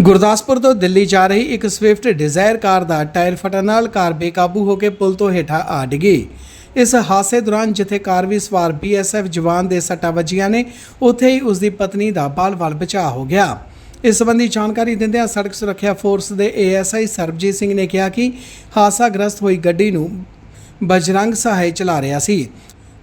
ਗੁਰਦਾਸਪੁਰ ਤੋਂ ਦਿੱਲੀ ਜਾ ਰਹੀ ਇੱਕ ਸਵਿਫਟ ਡਿਜ਼ਾਇਰ ਕਾਰ ਦਾ ਟਾਇਰ ਫਟਣ ਨਾਲ ਕਾਰ ਬੇਕਾਬੂ ਹੋ ਕੇ ਪੁਲ ਤੋਂ ਹੇਠਾਂ ਆ ਡਿੱਗੀ। ਇਸ ਹਾਦਸੇ ਦੌਰਾਨ ਜਿੱਥੇ ਕਾਰ ਵੀ ਸਵਾਰ ਬੀਐਸਐਫ ਜਵਾਨ ਦੇ ਸੱਟਾਂ ਵੱਜੀਆਂ ਨੇ, ਉੱਥੇ ਹੀ ਉਸ ਦੀ ਪਤਨੀ ਦਾ ਬਾਲ-ਬਾਲ ਬਚਾਅ ਹੋ ਗਿਆ। ਇਸ ਸੰਬੰਧੀ ਜਾਣਕਾਰੀ ਦਿੰਦਿਆਂ ਸੜਕ ਸੁਰੱਖਿਆ ਫੋਰਸ ਦੇ ਏਐਸਆਈ ਸਰਬਜੀਤ ਸਿੰਘ ਨੇ ਕਿਹਾ ਕਿ ਹਾਦਸਾਗ੍ਰਸਤ ਹੋਈ ਗੱਡੀ ਨੂੰ ਬਜਰੰਗ ਸਹਾਇ ਚਲਾ ਰਿਹਾ ਸੀ।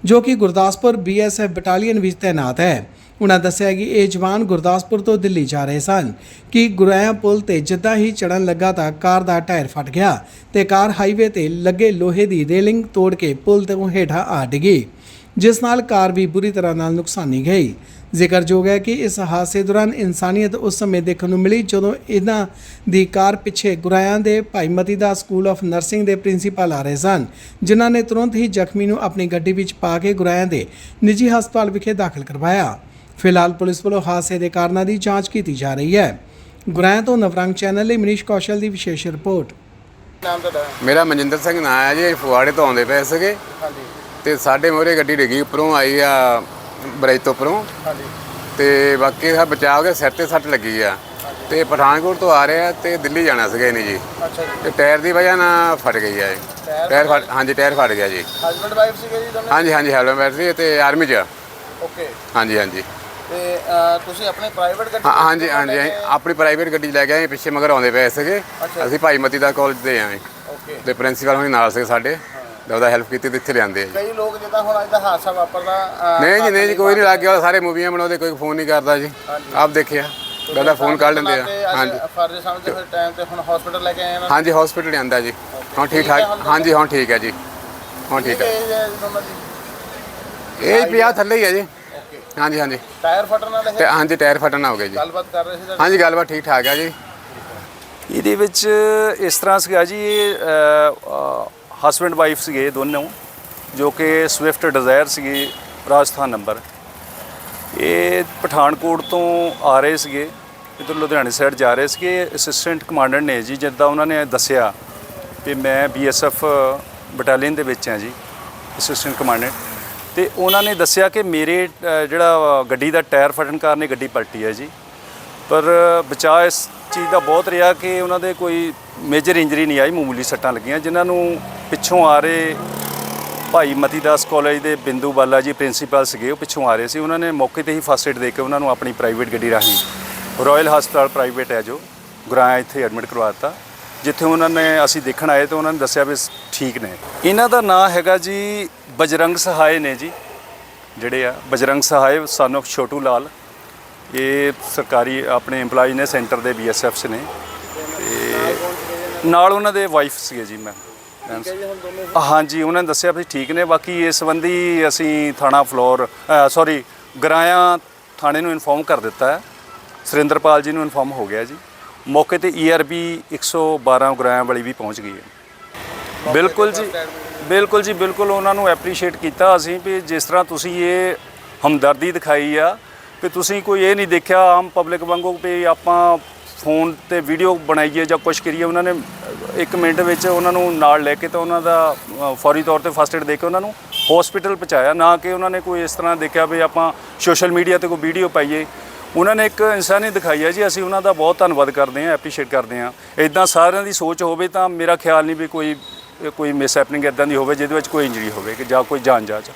ਜੋ ਕਿ ਗੁਰਦਾਸਪੁਰ ਬੀਐਸਐਫ ਬਟਾਲੀਅਨ ਵਿੱਚ ਤਾਇਨਾਤ ਹੈ। ਉਨ੍ਹਾਂ ਦੱਸਿਆ ਕਿ ਇਹ ਜਵਾਨ ਗੁਰਦਾਸਪੁਰ ਤੋਂ ਦਿੱਲੀ ਜਾ ਰਹੇ ਸਨ ਕਿ ਗੁਰਾਇਆ ਪੁਲ ਤੇ ਜਿੱਦਾਂ ਹੀ ਚੜਨ ਲੱਗਾ ਤਾਂ ਕਾਰ ਦਾ ਟਾਇਰ ਫਟ ਗਿਆ ਤੇ ਕਾਰ ਹਾਈਵੇ ਤੇ ਲੱਗੇ ਲੋਹੇ ਦੀ ਰੇਲਿੰਗ ਤੋੜ ਕੇ ਪੁਲ ਤੋਂ ਹੇਠਾਂ ਆ ਡਿੱਗੀ, ਜਿਸ ਨਾਲ ਕਾਰ ਵੀ ਬੁਰੀ ਤਰ੍ਹਾਂ ਨਾਲ ਨੁਕਸਾਨੀ ਗਈ। ਜ਼ਿਕਰਯੋਗ ਹੈ ਕਿ ਇਸ ਹਾਦਸੇ ਦੌਰਾਨ ਇਨਸਾਨੀਅਤ ਉਸ ਸਮੇਂ ਦੇਖਣ ਨੂੰ ਮਿਲੀ ਜਦੋਂ ਇਹਨਾਂ ਦੀ ਕਾਰ ਪਿੱਛੇ ਗੁਰਾਇਆਂ ਦੇ ਭਾਈ ਮਤੀ ਦਾ ਸਕੂਲ ਆਫ ਨਰਸਿੰਗ ਦੇ ਪ੍ਰਿੰਸੀਪਲ ਆ ਰਹੇ ਸਨ ਜਿਨ੍ਹਾਂ ਨੇ ਤੁਰੰਤ ਹੀ ਜ਼ਖਮੀ ਨੂੰ ਆਪਣੀ ਗੱਡੀ ਵਿੱਚ ਪਾ ਕੇ ਗੁਰਾਇਆਂ ਦੇ ਨਿੱਜੀ ਹਸਪਤਾਲ ਵਿਖੇ ਦਾਖਲ ਕਰਵਾਇਆ। ਫਿਲਹਾਲ ਪੁਲਿਸ ਵੱਲੋਂ ਹਾਦਸੇ ਦੇ ਕਾਰਨਾਂ ਦੀ ਜਾਂਚ ਕੀਤੀ ਜਾ ਰਹੀ ਹੈ। ਗੁਰਾਇਆਂ ਤੋਂ ਨਵਰੰਗ ਚੈਨਲ ਲਈ ਮਨੀਸ਼ ਕੌਸ਼ਲ ਦੀ ਵਿਸ਼ੇਸ਼ ਰਿਪੋਰਟ। ਨਾਮ ਤੁਹਾਡਾ? ਮੇਰਾ ਮਨਜਿੰਦਰ ਸਿੰਘ ਨਾਂ ਹੈ ਜੀ ਫੁਆੜੇ ਤੋਂ ਆਉਂਦੇ ਪਏ ਸੀਗੇ। ਹਾਂਜੀ। ਤੇ ਸਾਡੇ ਮੋਰੇ ਗੱਡੀ ਡਿੱਗੀ ਉੱਪਰੋਂ ਆਈ ਆ ਬਰੇਜ ਤੋਂ ਉੱਪਰੋਂ। ਹਾਂਜੀ। ਤੇ ਬਾਕੀ ਦਾ ਬਚਾਅ ਹੋ ਗਿਆ ਸਿਰ ਤੇ ਸੱਟ ਲੱਗੀ ਆ। ਤੇ ਪਠਾਨਕੋਟ ਤੋਂ ਆ ਰਿਹਾ ਤੇ ਦਿੱਲੀ ਜਾਣਾ ਸੀਗਾ ਇਹਨੇ ਜੀ। ਅੱਛਾ ਜੀ। ਤੇ ਟਾਇਰ ਦੀ ਵਜ੍ਹਾ ਨਾਲ ਫਟ ਗਈ ਆ ਇਹ। ਟਾਇਰ ਫਟ ਹਾਂਜੀ ਟਾਇਰ ਫਟ ਗਿਆ ਜੀ। ਹਸਬੰਡ ਵਾਈਫ ਸੀਗੇ ਜੀ ਦੋਨੇ? ਹਾਂਜੀ ਹਾਂਜੀ ਹੈਲੋ ਬੈਟਰੀ ਤੇ ਆਰਮੀ ਚ। ਓਕੇ ਹਾਂਜੀ ਹਾਂਜੀ। ਤੇ ਅਹ, ਤੁਸੀਂ ਆਪਣੇ ਪ੍ਰਾਈਵੇਟ ਗੱਡੀ ਹਾਂ ਹਾਂਜੀ ਹਾਂਜੀ ਅਸੀਂ ਆਪਣੀ ਪ੍ਰਾਈਵੇਟ ਗੱਡੀ ਲੈ ਕੇ ਆਏ ਪਿੱਛੇ ਮਗਰ ਆਉਂਦੇ ਪਏ ਸੀਗੇ। ਅੱਛਾ। ਅਸੀਂ ਭਾਈ ਮਤੀ ਦਾ ਕਾਲਜ ਦੇ ਆਏ। ਓਕੇ ਤੇ ਪ੍ਰਿੰਸੀਪਲ ਹੁਣੀ ਨਾਲ ਸੀਗੇ ਸਾਡੇ। ਉਹਦਾ ਹੈਲਪ ਕੀਤੀ ਤੇ ਇੱਥੇ ਲਿਆਂਦੇ ਆ ਜੀ। ਕਈ ਲੋਕ ਜਿੱਦਾਂ ਹੁਣ ਅੱਜ ਦਾ ਹਾਦਸਾ ਵਾਪਰਦਾ ਨਹੀਂ ਜੀ ਨਹੀਂ ਜੀ ਕੋਈ ਨਹੀਂ ਲੱਗ ਗਿਆ ਸਾਰੇ ਮੂਵੀਆਂ ਬਣਾਉਂਦੇ ਕੋਈ ਫੋਨ ਨਹੀਂ ਕਰਦਾ ਜੀ। ਆਪ ਦੇਖਿਆ ਪਹਿਲਾਂ ਫੋਨ ਕਰ ਲੈਂਦੇ ਆ। ਹਾਂਜੀ। ਫਰਜ਼ ਸਮਝਦੇ ਫਿਰ ਟਾਈਮ ਤੇ ਹੁਣ ਹਸਪੀਟਲ ਲੈ ਕੇ ਆਏ ਨਾ। ਹਾਂਜੀ ਹਸਪੀਟਲ ਲਿਆਂਦਾ ਜੀ। ਹੁਣ ਠੀਕ ਠਾਕ। ਹਾਂਜੀ ਹੁਣ ਠੀਕ ਹੈ ਜੀ। ਹੁਣ ਠੀਕ ਹੈ। ਇਹ ਹੈ 50 ਥੱਲੇ ਹੀ ਹੈ ਜੀ। ਓਕੇ ਹਾਂਜੀ ਹਾਂਜੀ। ਟਾਇਰ ਫਟਣ ਨਾਲ ਤੇ ਹਾਂਜੀ ਟਾਇਰ ਫਟਣਾ ਹੋ ਗਿਆ ਜੀ। ਗੱਲਬਾਤ ਕਰ ਰਹੇ ਸੀ ਤਾਂ ਹਾਂਜੀ ਗੱਲਬਾਤ ਠੀਕ ਠਾਕ ਹੈ ਜੀ। ਇਹਦੇ ਵਿੱਚ ਇਸ ਤਰ੍ਹਾਂ ਸੀਗਾ ਜੀ ਹਸਬੰਡ ਵਾਈਫ ਸੀਗੇ ਦੋਨੋਂ, ਜੋ ਕਿ ਸਵਿਫਟ ਡਿਜ਼ਾਇਰ ਸੀਗੀ ਰਾਜਸਥਾਨ ਨੰਬਰ ਇਹ ਪਠਾਨਕੋਟ ਤੋਂ ਆ ਰਹੇ ਸੀਗੇ, ਇੱਧਰ ਲੁਧਿਆਣੇ ਸਾਈਡ ਜਾ ਰਹੇ ਸੀਗੇ। ਅਸਿਸਟੈਂਟ ਕਮਾਂਡੈਂਟ ਨੇ ਜੀ, ਜਿੱਦਾਂ ਉਹਨਾਂ ਨੇ ਦੱਸਿਆ ਕਿ ਮੈਂ ਬੀਐਸਐਫ ਬਟਾਲੀਅਨ ਦੇ ਵਿੱਚ ਹਾਂ ਜੀ ਅਸਿਸਟੈਂਟ ਕਮਾਂਡੈਂਟ ਤੇ ਉਹਨਾਂ ਨੇ ਦੱਸਿਆ ਕਿ ਮੇਰੇ ਜਿਹੜਾ ਗੱਡੀ ਦਾ ਟਾਇਰ ਫਟਣ ਕਾਰਨ ਇਹ ਗੱਡੀ ਪਲਟੀ ਹੈ ਜੀ। ਪਰ ਬਚਾਅ ਇਸ ਚੀਜ਼ ਦਾ ਬਹੁਤ ਰਿਹਾ ਕਿ ਉਹਨਾਂ ਦੇ ਕੋਈ ਮੇਜਰ ਇੰਜਰੀ ਨਹੀਂ ਆਈ, ਮਾਮੂਲੀ ਸੱਟਾਂ ਲੱਗੀਆਂ, ਜਿਨ੍ਹਾਂ ਨੂੰ ਪਿੱਛੋਂ ਆ ਰਹੇ ਭਾਈ ਮਤੀ ਦਾਸ ਕਾਲਜ ਦੇ ਬਿੰਦੂ ਬਾਲਾ ਜੀ ਪ੍ਰਿੰਸੀਪਲ ਸੀਗੇ, ਉਹ ਪਿੱਛੋਂ ਆ ਰਹੇ ਸੀ। ਉਹਨਾਂ ਨੇ ਮੌਕੇ ਤੇ ਹੀ ਫਸਟ ਏਡ ਦੇ ਕੇ ਉਹਨਾਂ ਨੂੰ ਆਪਣੀ ਪ੍ਰਾਈਵੇਟ ਗੱਡੀ ਰਾਹੀਂ ਰਾਇਲ ਹਸਪਤਾਲ ਪ੍ਰਾਈਵੇਟ ਹੈ ਜੋ ਗੁਰਾਇਆ ਇੱਥੇ ਐਡਮਿਟ ਕਰਵਾ ਦਿੱਤਾ। ਜਿੱਥੇ ਉਹਨਾਂ ਨੇ ਅਸੀਂ ਦੇਖਣ ਆਏ ਤਾਂ ਉਹਨਾਂ ਨੇ ਦੱਸਿਆ ਵੀ ਠੀਕ ਨੇ। ਇਹਨਾਂ ਦਾ ਨਾਂ ਹੈਗਾ ਜੀ ਬਜਰੰਗ ਸਹਾਏ ਨੇ ਜੀ, ਜਿਹੜੇ ਆ ਬਜਰੰਗ ਸਹਾਏ, son of ਛੋਟੂ ਲਾਲ। ਇਹ ਸਰਕਾਰੀ ਆਪਣੇ EMPLOYE ਨੇ ਸੈਂਟਰ ਦੇ ਬੀਐਸਐਫਸ ਨੇ। ਤੇ ਨਾਲ ਉਹਨਾਂ ਦੇ ਵਾਈਫ ਸੀਗੇ ਜੀ ਮੈਂ। ਹਾਂਜੀ ਉਹਨਾਂ ਨੇ ਦੱਸਿਆ ਵੀ ਠੀਕ ਨੇ ਬਾਕੀ ਇਸ ਸੰਬੰਧੀ ਅਸੀਂ ਥਾਣਾ ਫਲੋਰ ਸੌਰੀ ਗਰਾਇਆ ਥਾਣੇ ਨੂੰ ਇਨਫੋਰਮ ਕਰ ਦਿੱਤਾ ਹੈ। ਸੁਰਿੰਦਰਪਾਲ ਜੀ ਨੂੰ ਇਨਫੋਰਮ ਹੋ ਗਿਆ ਜੀ। ਮੌਕੇ ਤੇ E ERB 112 ਗਰਾਇਆ ਵਾਲੀ ਵੀ ਪਹੁੰਚ ਗਈ ਹੈ। ਬਿਲਕੁਲ ਜੀ ਬਿਲਕੁਲ ਜੀ ਬਿਲਕੁਲ ਉਹਨਾਂ ਨੂੰ ਐਪਰੀਸ਼ੀਏਟ ਕੀਤਾ ਅਸੀਂ ਵੀ ਜਿਸ ਤਰ੍ਹਾਂ ਤੁਸੀਂ ਇਹ ਹਮਦਰਦੀ ਦਿਖਾਈ ਆ ਕਿ ਤੁਸੀਂ ਕੋਈ ਇਹ ਨਹੀਂ ਦੇਖਿਆ ਆਮ ਪਬਲਿਕ ਵਾਂਗੂ ਵੀ ਆਪਾਂ ਫੋਨ ਤੇ ਵੀਡੀਓ ਬਣਾਈਏ ਜਾਂ ਕੁਝ ਕਰੀਏ ਉਹਨਾਂ ਨੇ ਇੱਕ ਮਿੰਟ ਵਿੱਚ ਉਹਨਾਂ ਨੂੰ ਨਾਲ ਲੈ ਕੇ ਤਾਂ ਉਹਨਾਂ ਦਾ ਫੌਰੀ ਤੌਰ ਤੇ ਫਸਟ ਏਡ ਦੇ ਕੇ ਉਹਨਾਂ ਨੂੰ ਹਸਪੀਟਲ ਪਹੁੰਚਾਇਆ। ਨਾ ਕਿ ਉਹਨਾਂ ਨੇ ਕੋਈ ਇਸ ਤਰ੍ਹਾਂ ਦੇਖਿਆ ਵੀ ਆਪਾਂ ਸੋਸ਼ਲ ਮੀਡੀਆ ਤੇ ਕੋਈ ਵੀਡੀਓ ਪਾਈਏ। ਉਹਨਾਂ ਨੇ ਇੱਕ ਇਨਸਾਨੀ ਦਿਖਾਈ ਹੈ ਜੀ, ਅਸੀਂ ਉਹਨਾਂ ਦਾ ਬਹੁਤ ਧੰਨਵਾਦ ਕਰਦੇ ਹਾਂ ਐਪਰੀਸ਼ੀਏਟ ਕਰਦੇ ਹਾਂ। ਇਦਾਂ ਸਾਰਿਆਂ ਦੀ ਸੋਚ ਹੋਵੇ ਤਾਂ ਮੇਰਾ ਖਿਆਲ ਨਹੀਂ ਵੀ ਕੋਈ ਕੋਈ ਮਿਸ ਹੈਪਨਿੰਗ ਇਦਾਂ ਦੀ ਹੋਵੇ, ਜਿਹਦੇ ਵਿੱਚ ਕੋਈ ਇੰਜਰੀ ਹੋਵੇ ਕਿ ਜਾਂ ਕੋਈ ਜਾਨ ਜਾ ਜਾ